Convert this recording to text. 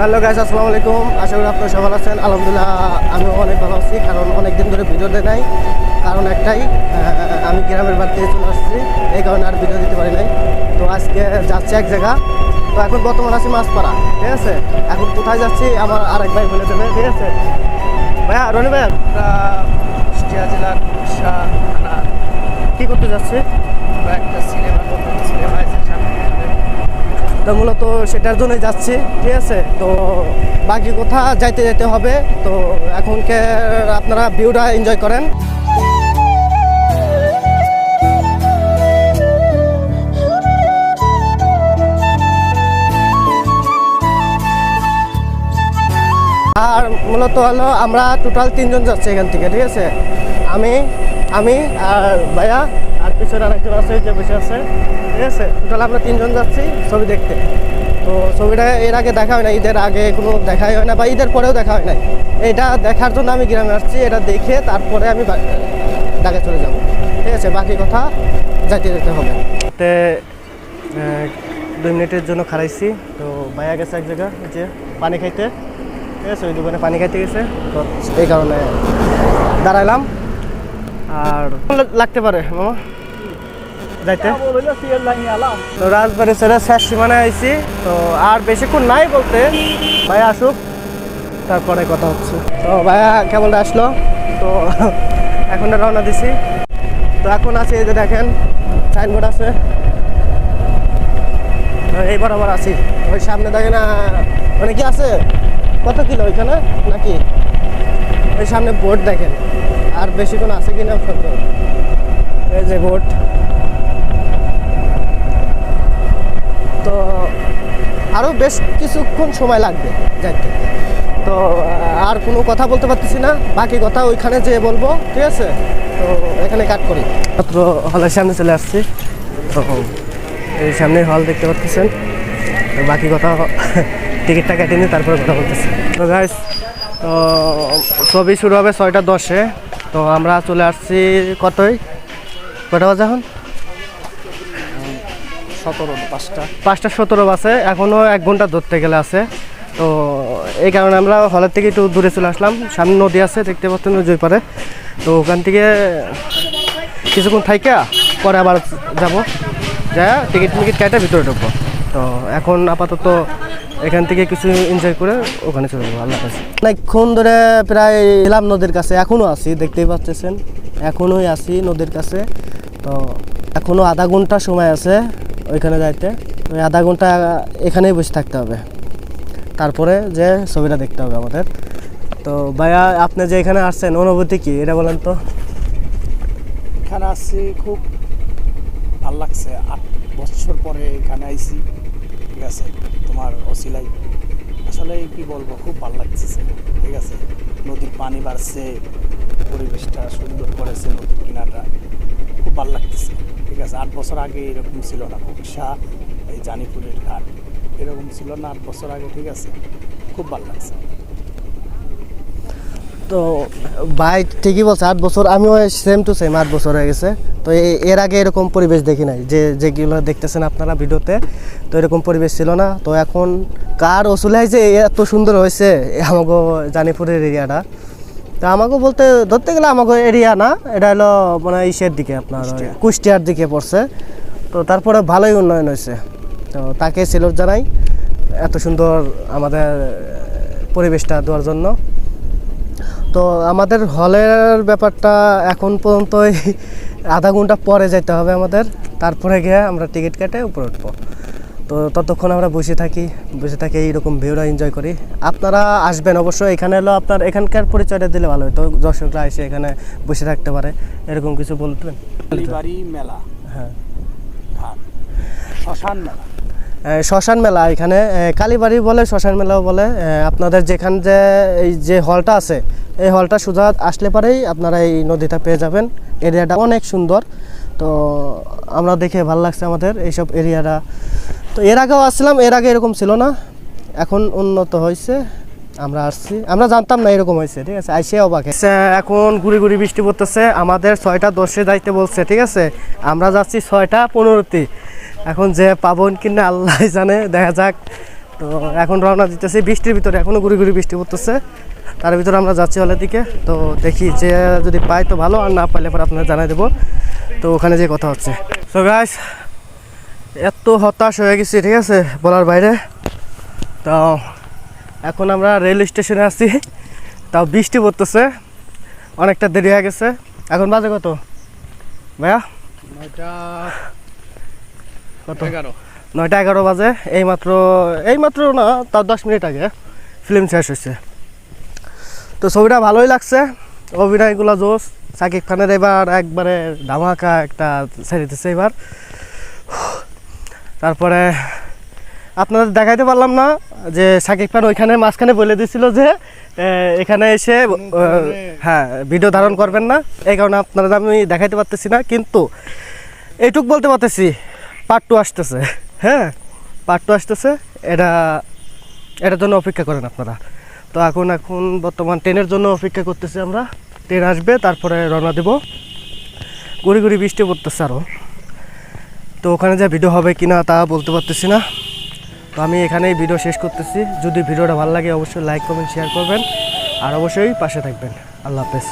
Hello guys আসসালামু আলাইকুম। আশা করি আপনারা সবাই আছেন। আলহামদুলিল্লাহ আমিও অনেক ভালো আছি কারণ অনেক দিন ধরে ভিডিও দেয় নাই। কারণ একটাই আমি গ্রামের বাড়িতে চলে আসছি এই কারণে আর ভিডিও দিতে পারি নাই। তো আজকে যাচ্ছি এক জায়গা। তো এখন বর্তমান আছি মাছপাড়া ঠিক আছে? এখন কোথায় যাচ্ছি আমার আরেক ভাই বলে দেবে ঠিক আছে? ভাইয়া রনি ভাইয়া। কুষ্টিয়া জেলার কী করতে যাচ্ছি? একটা সিনেমা নতুন তো মূলত সেটার জন্যই যাচ্ছি, ঠিক আছে? তো বাকি কোথা যাইতে যেতে হবে। তো এখনকে আপনারা ভিউটা এনজয় করেন। আর মূলত হলো আমরা টোটাল তিনজন যাচ্ছি এখান থেকে, ঠিক আছে? আমি আমি আর ভাইয়া পিছনে আরেকজন আছে যে বসে আছে। ঠিক আছে? টোটাল আমরা তিনজন যাচ্ছি ছবি দেখতে। তো ছবিটা এর আগে দেখা হয় না ঈদের আগে কোনো দেখাই হয় না বা ঈদের পরেও দেখা হয় নাই। এটা দেখার জন্য আমি গ্রামে আসছি, এটা দেখে তারপরে আমি বা- ঢাকা চলে যাব। ঠিক আছে? বাকি কথা যাইতে যেতে হবে। তে দুই মিনিটের জন্য খারাইছি তো ভাইয়া গেছে এক জায়গা যে পানি খাইতে। ঠিক আছে? ওই দোকানে পানি খাইতে গেছে। তো এই কারণে দাঁড়াইলাম। আর লাগতে পারে, মামা? যাইতে। তো রাজবাড়ি ছেড়ে শেষ সীমানে আইছি। তো আর বেশিক্ষণ নাই বলতে। ভাইয়া আসুক তারপরে কথা হচ্ছে। তো ভাইয়া কেমন আসলো? তো এখন রওনা দিছি। তো এখন আছে এই যে দেখেন সাইনবোর্ড আছে। এই বরাবর আছি। ওই সামনে দেখেন মানে কি আছে? কত কিলো ওইখানে? নাকি? ওই সামনে বোর্ড দেখেন। আর বেশিক্ষণ আছে কিনা? সন্দেহ এই যে বোর্ড তো আরও বেশ কিছুক্ষণ সময় লাগবে যাইতে। তো আর কোনো কথা বলতে পারতেছি না। বাকি কথা ওইখানে যেয়ে বলব, ঠিক আছে? তো এখানে কাট করি। মাত্র হলের সামনে চলে আসছি। তো, এই সামনে হল দেখতে পাচ্ছেন বাকি কথা টিকিটটা কেটে নিয়ে তারপরে কথা বলতেছি। তো গাইস তো ছবি শুরু হবে ছয়টা দশে। তো আমরা চলে আসছি কতই? কটা বাজে এখন? পাঁচটা। সতেরো বাসে এখনও এক ঘণ্টা ধরতে গেলে আছে। তো এই কারণে আমরা হলের থেকে একটু দূরে চলে আসলাম। সামনে নদী আছে, দেখতে পাচ্ছেন জয় পারে। তো ওখান থেকে কিছুক্ষণ থাইকা, পরে আবার যাব। যা টিকিট মিকিট কেটে ভিতরে ঢুকবো। তো এখন আপাতত এখান থেকে কিছু এনজয় করে ওখানে চলে যাব। আল্লাহ অনেকক্ষণ ধরে প্রায় এলাম নদীর কাছে এখনও আছি, দেখতেই পাচ্ছেন। এখনোই আছি নদীর কাছে। তো এখনও আধা ঘণ্টা সময় আছে। ওইখানে যাইতে, ওই আধা ঘণ্টা এখানেই বসে থাকতে হবে। তারপরে যে ছবিটা দেখতে হবে আমাদের। তো ভাইয়া, আপনি যে এখানে আসছেন, অনুভূতি কি? এটা বলেন তো। এখানে আসছি, খুব ভালো লাগছে। আট বছর পরে এখানে আইছি। ঠিক আছে, তোমার অসিলাই। আসলে কি বলব, খুব ভালো লাগতেছে ঠিক আছে, নদীর পানি বাড়ছে, পরিবেশটা সুন্দর করেছে নদীর কিনারটা। খুব ভালো লাগতেছে। ঠিক আছে, আট বছর আগে এরকম ছিল না কুকসা এই জানিপুরের ঘাট, এরকম ছিল না আট বছর আগে, ঠিক আছে। খুব ভালো লাগছে। তো ভাই ঠিকই বলছে, আট বছর, আমিও সেম টু সেম আট বছর হয়ে গেছে। তো এর আগে এরকম পরিবেশ দেখি নাই, যে, যেগুলো দেখতেছেন আপনারা ভিডিওতে, তো এরকম পরিবেশ ছিল না। তো এখন কার ওসুলাই যে এত সুন্দর হয়েছে আমাকে জানিপুরের এরিয়াটা। তা আমাকে বলতে ধরতে গেলে আমাকে এরিয়া না এটা হলো মানে ইসের দিকে আপনার কুষ্টিয়ার দিকে পড়ছে। তো তারপরে ভালোই উন্নয়ন হয়েছে। তো তাকে সেলুট জানাই এত সুন্দর আমাদের পরিবেশটা দেওয়ার জন্য। তো আমাদের হলের ব্যাপারটা এখন পর্যন্তই আধা ঘণ্টা পরে যেতে হবে আমাদের। তারপরে গিয়ে আমরা টিকিট কেটে উপরে উঠবো। তো ততক্ষণ আমরা বসে থাকি বসে থাকি এইরকম ভিউরা এনজয় করি। আপনারা আসবেন অবশ্যই এখানে হলো আপনার এখানকার পরিচয়টা দিলে ভালো হতো দর্শকরা এসে এখানে বসে থাকতে পারে। এরকম কিছু বলতেন কালীবাড়ি মেলা। হ্যাঁ। শ্মশান মেলা। শ্মশান মেলা এখানে। কালীবাড়ি বলে শ্মশান মেলাও বলে। আপনাদের যেখান যে এই যে হলটা আছে এই হলটা সোজা আসলে পরেই আপনারা এই নদীটা পেয়ে যাবেন। এরিয়াটা অনেক সুন্দর। তো আমরা দেখে ভালো লাগছে আমাদের এইসব এরিয়াটা। তো এর আগেও আসছিলাম, এর আগে এরকম ছিল না। এখন উন্নত হয়েছে, আমরা আসছি। আমরা জানতাম না এরকম হয়েছে, ঠিক আছে? আইসে অবাক এখন ঘুরি ঘুরি বৃষ্টি পড়তেছে, আমাদের ছয়টা দশে যাইতে বলছে, ঠিক আছে? আমরা যাচ্ছি ছয়টা পনেরোতে। এখন যে পাবন কিনা, আল্লাহ জানে, দেখা যাক। তো এখন রওনা দিতেছি। বৃষ্টির ভিতরে এখনও ঘুরি ঘুরি বৃষ্টি পড়তেছে। তার ভিতরে আমরা যাচ্ছি হলের দিকে। তো দেখি যে যদি পাই তো ভালো আর না পাইলে পরে আপনারা জানাই দেবো। তো ওখানে যে কথা হচ্ছে। সো গাইস এত হতাশ হয়ে গেছি ঠিক আছে বলার বাইরে। তো এখন আমরা রেল স্টেশনে আছি। তাও বৃষ্টি পড়তেছে। অনেকটা দেরি হয়ে গেছে। এখন বাজে কত? ভাইয়া? কত? এগারো। নয়টা এগারো বাজে। এইমাত্র এইমাত্র না তার দশ মিনিট আগে ফিল্ম শেষ হয়েছে। তো ছবিটা ভালোই লাগছে। অভিনয়গুলো জোস সাকিব খানের এবার একবারে ধামাকা একটা ছেড়েতেছে এবার। তারপরে আপনাদের দেখাইতে পারলাম না যে সাকিব খান ওইখানে মাঝখানে বলে দিয়েছিল যে এখানে এসে হ্যাঁ ভিডিও ধারণ করবেন না। এই কারণে আপনারা আমি দেখাইতে পারতেছি না। কিন্তু এইটুক বলতে পারতেছি পার্ট টু আসতেছে। হ্যাঁ পার্ট টু আসতেছে। এটা এটার জন্য অপেক্ষা করেন আপনারা। তো এখন এখন বর্তমান ট্রেনের জন্য অপেক্ষা করতেছি আমরা। ট্রেন আসবে, তারপরে রওনা দেব। গুড়ি গুড়ি বৃষ্টি পড়তেছে আরও তো ওখানে যে ভিডিও হবে কি না তা বলতে পারতেছি না। তো আমি এখানেই ভিডিও শেষ করতেছি। যদি ভিডিওটা ভালো লাগে, অবশ্যই লাইক কমেন্ট শেয়ার করবেন। আর অবশ্যই পাশে থাকবেন। আল্লাহ হাফেজ।